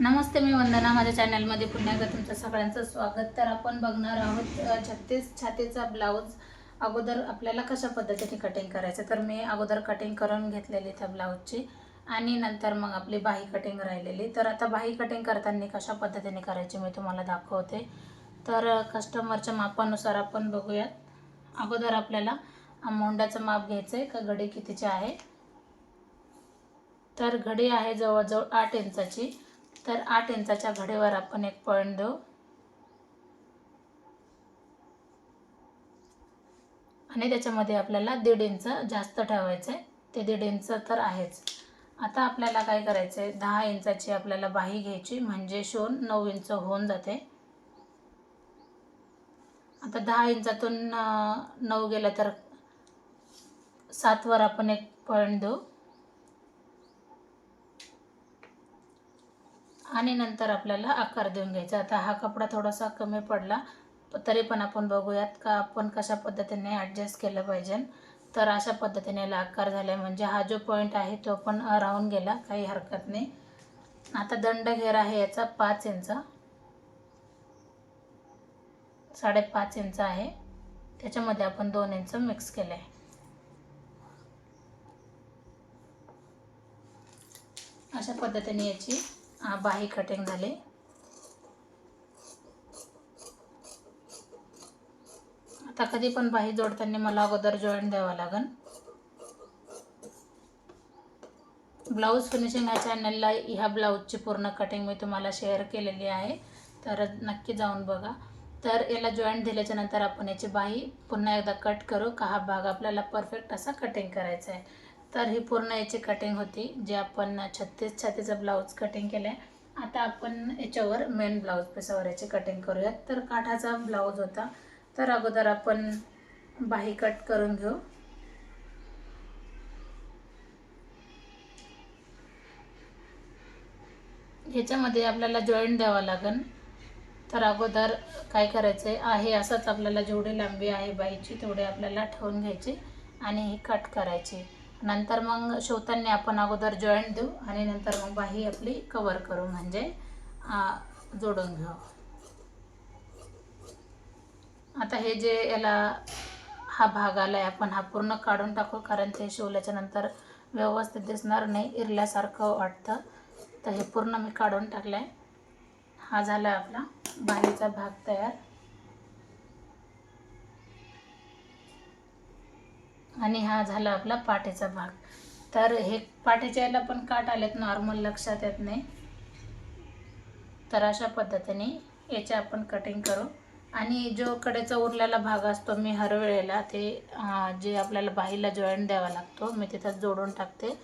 नमस्ते मी वंदना माझ्या चॅनलमध्ये पुन्हा एकदा तुमचं सगळ्यांचं स्वागत. तर आपण बघणार आहोत छत्तीस छातीचा ब्लाऊज अगोदर आपल्याला कशा पद्धतीने कटिंग करायचं? तर मी अगोदर कटिंग करून घेतलेली त्या ब्लाऊजची आणि नंतर मग आपली बाही कटिंग राहिलेली. तर आता बाही कटिंग करताना कशा पद्धतीने करायची मी तुम्हाला दाखवते. तर कस्टमरच्या मापानुसार आपण बघूयात. अगोदर आपल्याला मोंड्याचं माप घ्यायचं आहे का घडी कितीची आहे? तर घडी आहे जवळजवळ आठ इंचाची. तर आठ इंचाच्या घडीवर आपण एक पॉईंट देऊ. आणि त्याच्यामध्ये आपल्याला दीड इंच जास्त ठेवायचं आहे ते दीड इंच तर आहेच. आता आपल्याला काय करायचं आहे दहा इंचाची आपल्याला बाही घ्यायची. म्हणजे शिवून नऊ इंच होऊन जाते. आता दहा इंचातून नऊ गेलं तर सातवर आपण एक पॉईंट देऊ. आणि नंतर आपल्याला आकार देऊन घ्यायचा. आता हा कपडा थोडासा कमी पडला तरी पण आपण बघूयात का आपण कशा पद्धतीने ॲडजस्ट केलं पाहिजे. तर अशा पद्धतीने याला आकार झाला म्हणजे हा जो पॉईंट आहे तो पण राहून गेला काही हरकत नाही. आता दंड घेर आहे याचा पाच इंच. साडेपाच इंच आहे. त्याच्यामध्ये आपण दोन इंच मिक्स केलं आहे अशा पद्धतीने याची बाही कटिंग झाली. आता कधी पण बाही जोडताना मला अगोदर जॉईंट द्यावा लागेल ब्लाऊज फिनिशिंग या चॅनलला ह्या ब्लाऊजची पूर्ण कटिंग मी तुम्हाला शेअर केलेली आहे. तर नक्की जाऊन बघा. तर याला जॉईंट दिल्याच्या नंतर आपण याची बाही पुन्हा एकदा कट करू का हा भाग आपल्याला परफेक्ट असा कटिंग करायचा आहे तर ही पूर्ण याची कटिंग होती. जे आपण छत्तीस छातीचं ब्लाऊज कटिंग केलं आहे आता आपण याच्यावर मेन ब्लाऊज पिसावर याची कटिंग करूयात. तर काठाचा ब्लाऊज होता. तर अगोदर आपण बाही कट करून घेऊ. ह्याच्यामध्ये आपल्याला जॉईंट द्यावा लागेल तर अगोदर काय करायचं आहे आहे असंच आपल्याला जेवढी लांबी आहे बाईची तेवढी आपल्याला ठेवून घ्यायची आणि ही कट करायची. नंतर मग शिवताना आपण अगोदर जॉईंट देऊ आणि नंतर मग बाही आपली कवर करू. म्हणजे जोडून घेऊ. आता हे जे याला हा भाग आला आहे आपण हा पूर्ण काढून टाकू कारण ते शिवल्याच्या नंतर व्यवस्थित दिसणार नाही इरल्यासारखं वाटतं. तर हे पूर्ण मी काढून टाकलं आहे हा झाला आपला बाहेरचा भाग तयार. आणि हा झाला आपला पाठीचा भाग. तर हे पाठीच्या याला पण काट आलेत नॉर्मल लक्षात येत नाही. तर अशा पद्धतीने याचे आपण कटिंग करू. आणि जो कडेचा उरलेला भाग असतो मी हरवेळेला ते जे आपल्याला बाहीला जॉईंट द्यावा लागतो मी तिथं जोडून टाकते.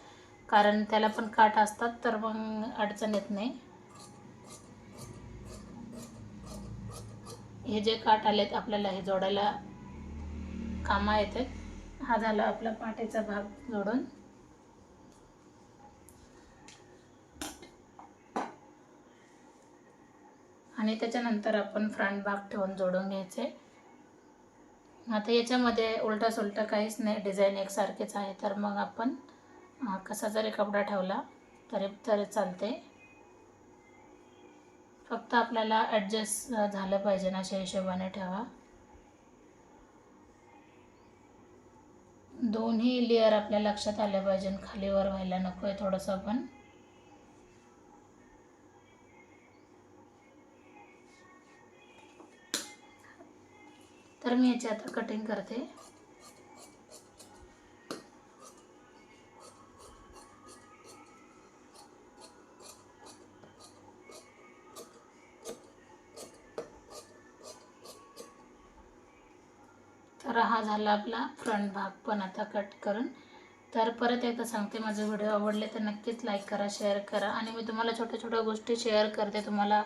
कारण त्याला पण काट असतात तर मग अडचण येत नाही. हे जे काट आलेत आपल्याला हे जोडायला कामा येतात. हा झाला आपला पाठीचा भाग जोडून. आणि त्याच्यानंतर आपण फ्रंट भाग ठेवून जोडून घ्यायचे. आता याच्यामध्ये उलटा सुलटा काहीच नाही डिझाईन एकसारखेच आहे. तर मग आपण कसा जरी कपडा ठेवला तरी तरी चालते. फक्त आपल्याला ॲडजस्ट झालं पाहिजे ना अशा हिशोबाने ठेवा. दोन्ही लेअर आपल्या लक्षात आल्या पाहिजे खालीवर व्हायला नको आहे थोडंसं पण तर मी याची आता कटिंग करते. तर हा झाला आपला फ्रंट भाग पण आता कट करून. तर परत एकदा सांगते माझे व्हिडिओ आवडले तर नक्कीच लाईक करा शेअर करा. आणि मी तुम्हाला छोट्या छोट्या गोष्टी शेअर करते. तुम्हाला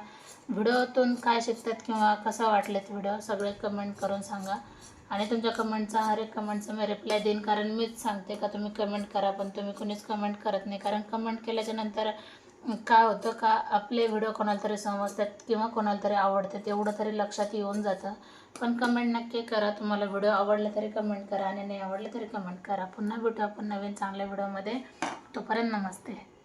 व्हिडिओतून काय शिकतात किंवा कसा वाटलेत व्हिडिओ सगळे कमेंट करून सांगा. आणि तुमच्या कमेंटचा हर एक कमेंटचा मी रिप्लाय देईन. कारण मीच सांगते का तुम्ही कमेंट करा पण तुम्ही कोणीच कमेंट करत नाही. कारण कमेंट केल्याच्यानंतर काय होतं का आपले व्हिडिओ कोणाला तरी समजतात किंवा कोणाला तरी आवडतात एवढं तरी लक्षात येऊन जातं. पण कमेंट नक्की करा. तुम्हाला व्हिडिओ आवडला तरी कमेंट करा आणि नाही आवडले तरी कमेंट करा. पुन्हा भेटू आपण नवीन चांगल्या व्हिडिओमध्ये तोपर्यंत नमस्ते.